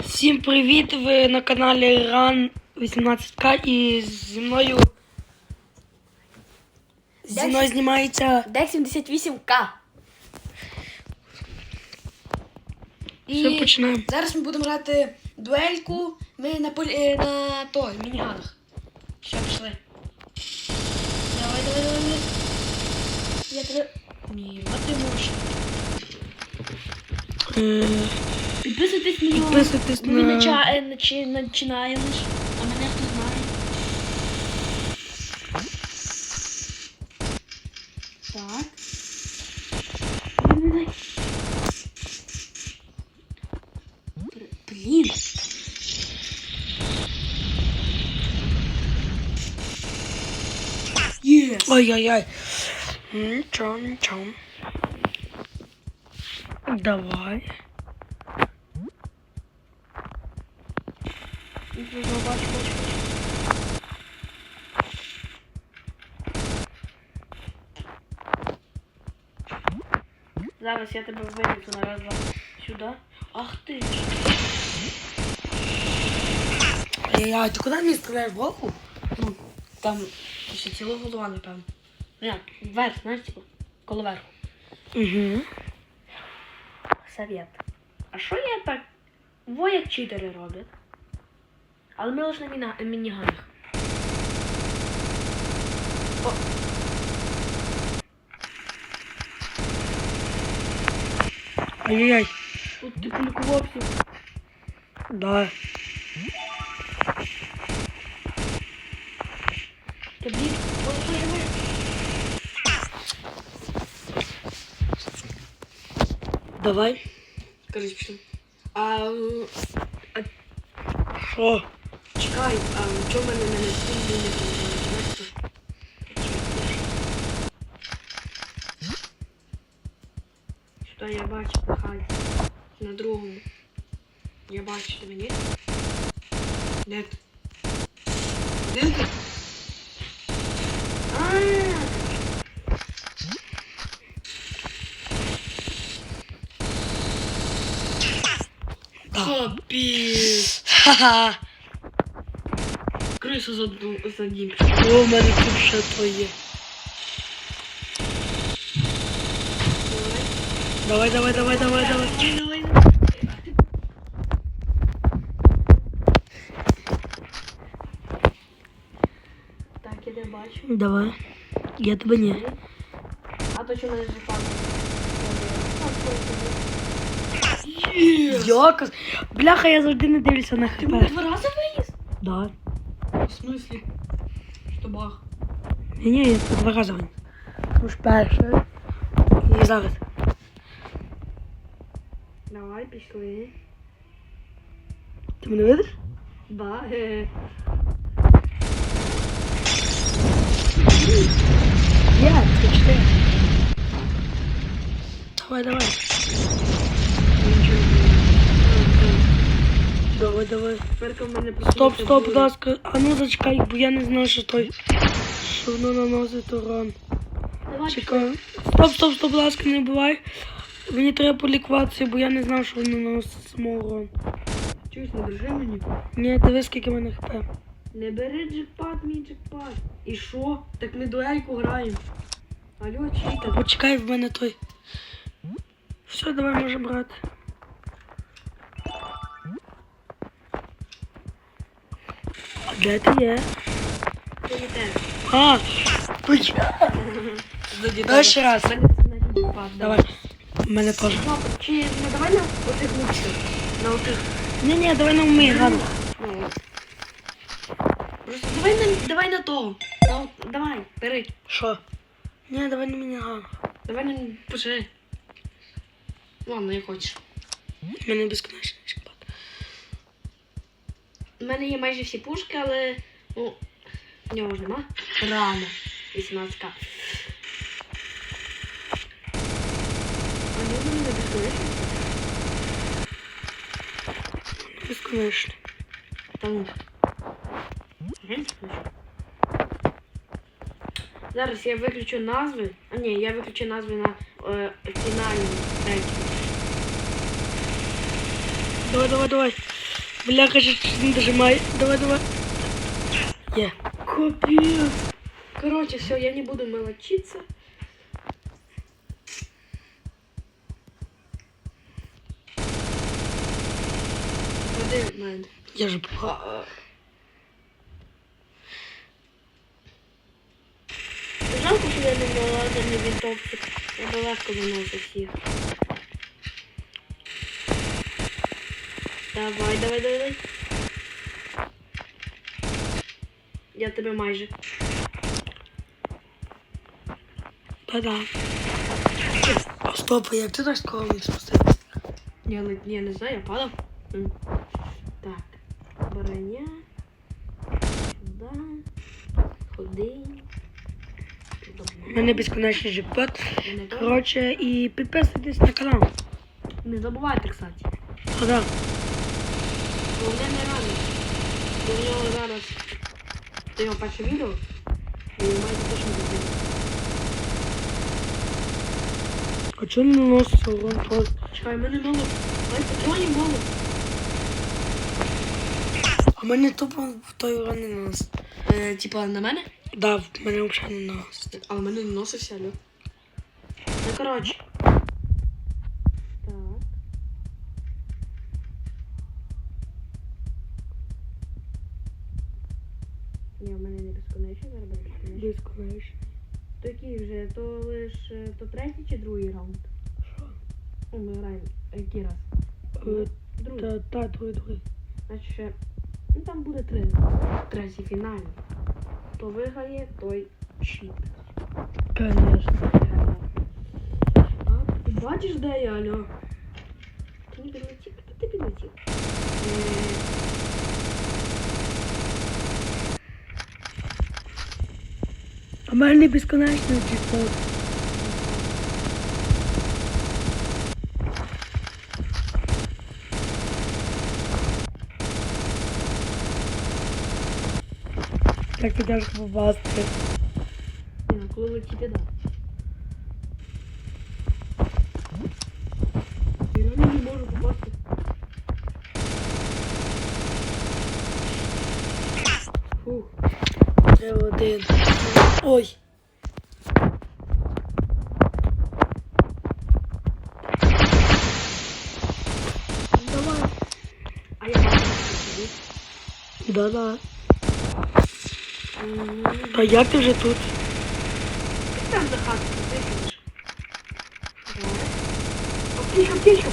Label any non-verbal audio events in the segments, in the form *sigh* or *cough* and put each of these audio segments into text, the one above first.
Всім привіт! Ви на каналі Ран 18К і зі мною. Зі мною знімається. Дек 78К. Все, починаємо. зараз ми будемо грати дуельку. Ми на полі е, на той мініганах. Що пішли? Давай, давай, давай. давай. Я тебе. Ні, а ти можеш. Підписуйтесь на нього. Підписуйтесь Ми на- нача... е, начи... починаємо ж. А мене хто знає. Так. Блін. Єс. Ой-ой-ой. Нічого, нічого. Давай. Зараз я тебе винесу на раз, два. Сюди. Ах ти ж. Ай-яй, ти куди мені стріляєш в голову? Ну, там ще ціла голова, напевно. Ну як, вверх, знаєш, типу, коло верху. Угу. Совет. А що я так? Во як читери роблять. Але ми лише на мініганах. О, Ай-яй-яй. тут ти полікувався. Давай. Тобі. Ой, ой, ой. Давай. Короче, пішли. А, а Що? Чекай, а в мене не настільки не знаєш? Що я бачу, хай. На другому. Я бачу тебе, ні? Де ти? Де ти? Ха-ха. крису заду задім. О, у мене тут ще то є. Давай, давай, давай, давай, давай. Давай, давай. Так, я тебе бачу. Давай. Я тебе ні. А то що мене вже падає? Йокас. Бляха, я завжди не дивлюся на Ти хп. мене два рази виїзд? Да. В смислі? Що бах? Ні, я по два рази. винен. Ну ж перше. І зараз. Давай, пішли. Ти мене видиш? Да. Є, три, чотири. Давай, давай. Давай, давай. Стоп, стоп, будь ласка. А ну зачекай, бо я не знаю, що той. Що воно наносить урон. Чекаю. Стоп, стоп, стоп, будь ласка, не бувай. Мені треба полікуватися, бо я не знав, що воно наносить самоурон. Чуєш, не держи мені. Ні, дивись, скільки в мене хп. Не бери джекпад, мій джекпад. І що? Так ми дуельку граємо. Алло, читер. Почекай в мене той. Все, давай можемо брати. Де ти є? А! Ой. Ще раз. Давай. У мене теж. Чи не давай на отих лучших? На отих. Ні, ні, давай на. Ну. Просто давай на давай на того. На, давай, бери. Що? Ні, давай на мене гано. Давай на пожи. Ладно, як хочеш. У мене безконечний шкпад. У мене є майже всі пушки, але ну, в нього ж нема. Рано. 18к. А мене не безконечно? Безконечно. Зараз я виключу назви. А ні, я виключу назви на е, фінальному трекі. Давай, давай, давай. Бляха, ще щось не дожимай. Давай, давай. Є. Капец. Короче, все, я не буду мелочиться. Ходи від мене. Я же попав. А, Жалко, що я не мала не вінтовчик. Я би легко виносив всіх. Давай, давай, давай, давай. Я тебе майже. Та-да. А стоп, як ти так скоро міг спуститися? Я, не- я не знаю, я падав. Так. Броня. Сюда. Ходи. У мене безконечний джекпот. Коротше, і підписуйтесь на канал. Не забувайте, кстати. Та-да. Головне не рано. Бо в нього зараз. Це його перше відео. І маєте точно бути. А чому не наноситься урон просто? Чекай, в мене мало. Ай, патронів мало. А мене тупо в той урон не наносить. Е, типа на мене? Да, в мене взагалі не наносить. Але в мене не носився, алло. Ну, коротше. Так. Ні, в мене не безконечно, зараз буде безконечно. То який вже? То лиш е, то третій чи другий раунд? Що? Ми граємо. Який раз? Е, Другий. Та, та, другий, другий. Значить, ще, ну там буде три. Третій фінальний. Хто виграє, той щит. Конечно. А, ти бачиш, де я, алло? Ти не підлетів? Ти підлетів? Е, Мене безконечний джекпот. Так ти тяжко попасти. Ну коли летіти, да. Я реально не можу попасти. Фух. Треба один. Ой. Давай. А я. Да-да. Та як ти вже тут? Ти там за висидиш. Давай. Аптечка, аптечка.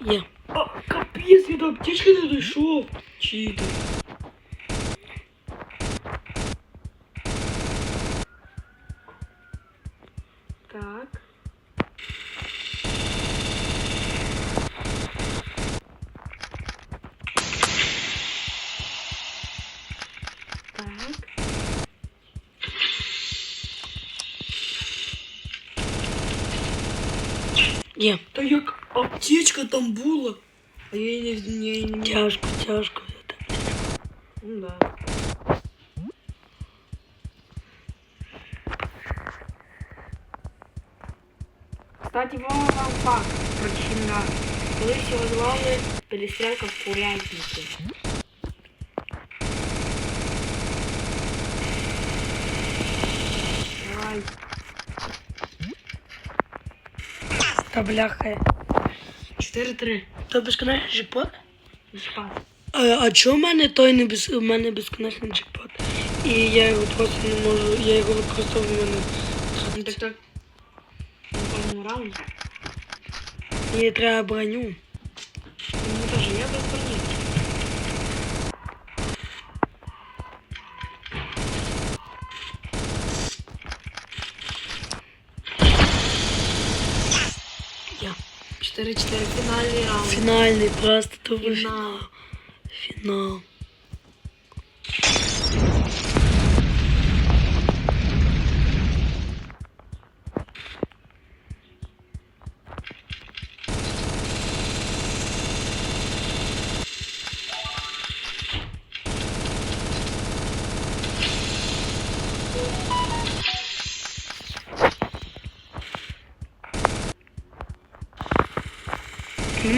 Є. О, капець, я до аптечки не дійшов. Читер. Є. Та як аптечка там була. А я її не, я її не Тяжко, тяжко. Ну да. Кстати, вам вам факт про Чина. Колись його звали перестрелка в курятниці. Та бляха. 4-3. То безконечний джекпот? А, а чого в мене той не без... у мене безконечний джекпот? І я його просто не можу, я його використовую в мене. Ну так так. Кожному раунді. Мені треба броню. Ну теж я без 4-4 фінальний раунд. Фінальний, просто тупо Фінал. фінал.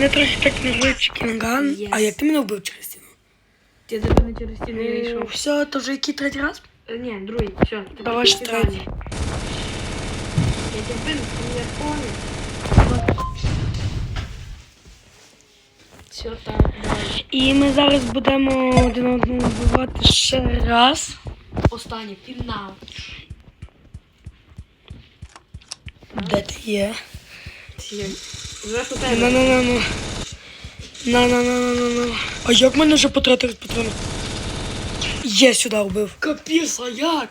Мене трохи так не Чікінган. Yes. А як ти мене вбив через стіну? Ти тебе не через стіну Ну, вийшов. все, то вже який третій раз? Е, Ні, другий, все. ти Давай ще третій. Я тебе винен, я понял. Все так, давай. І ми зараз будемо один одного вбивати ще раз. Останнє, фінал. Де ти є? Є. На на на на. На на на на на на. А як мене вже потратив патрони? Є сюди вбив. Капіс, а як?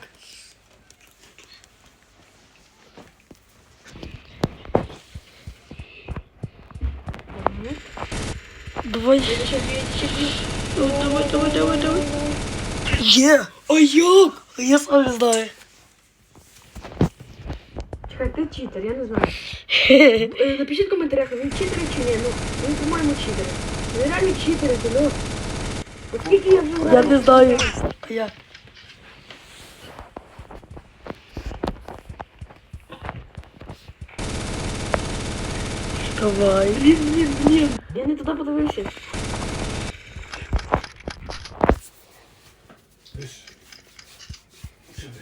Давай. Давай, давай, давай, давай. Є! А як? А я сам не знаю. Чекай, ти читер, я не знаю. *laughs* Е, Напишіть в коментарях, він читер чи ні. Ну, він, по-моєму, читер. Він реально читер, ну. От скільки я вже Я не знаю. А як? Давай. Блін, блін, блін. Я не туди подивився.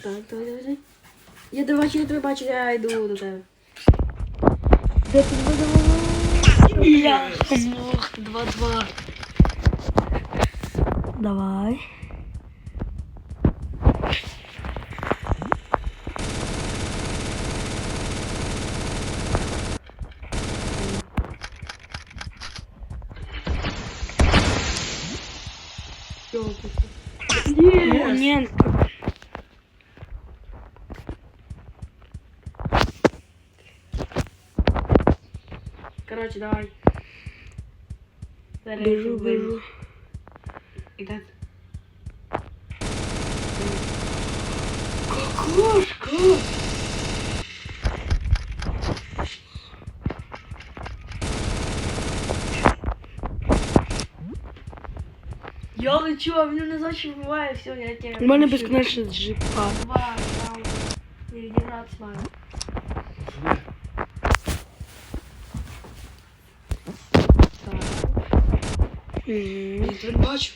Так, давай, давай, давай. Я до бачу, я тебе бачу, я йду до тебе. Де ти буде? Я смог. Два-два. Давай. Момент. Короче, давай. Зараз Біжу, я тебе біжу. Іде. Какашка! Я лечу, а мене не значить буває, все, я тебе. У мене пишу. безконечний джипа. Два, там, не відігратися маю. Так. Мгм. Я тебе бачу.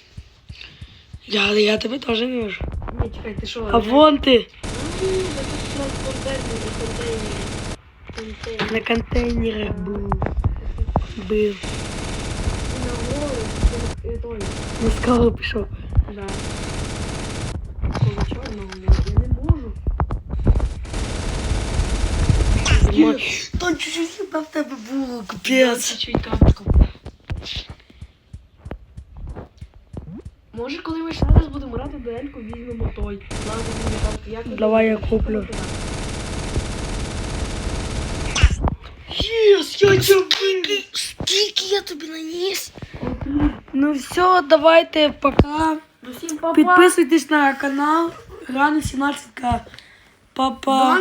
Я, я тебе теж не можу. Ні, чекай, ти що? А вон ти На на контейнерах був. Бив. На скалу пішов. Да. Коло чорного я не можу. Та чуть-чуть хіба в тебе було, Я капець. чуть камушком. Може, коли ми ще раз будемо грати дуельку, візьмемо той. Як Давай я куплю. Єс, я тебе Скільки я тобі наніс? Ну все, давайте, пока. Ну всім па-па. Підписуйтесь на канал. Рано 17к. Папа.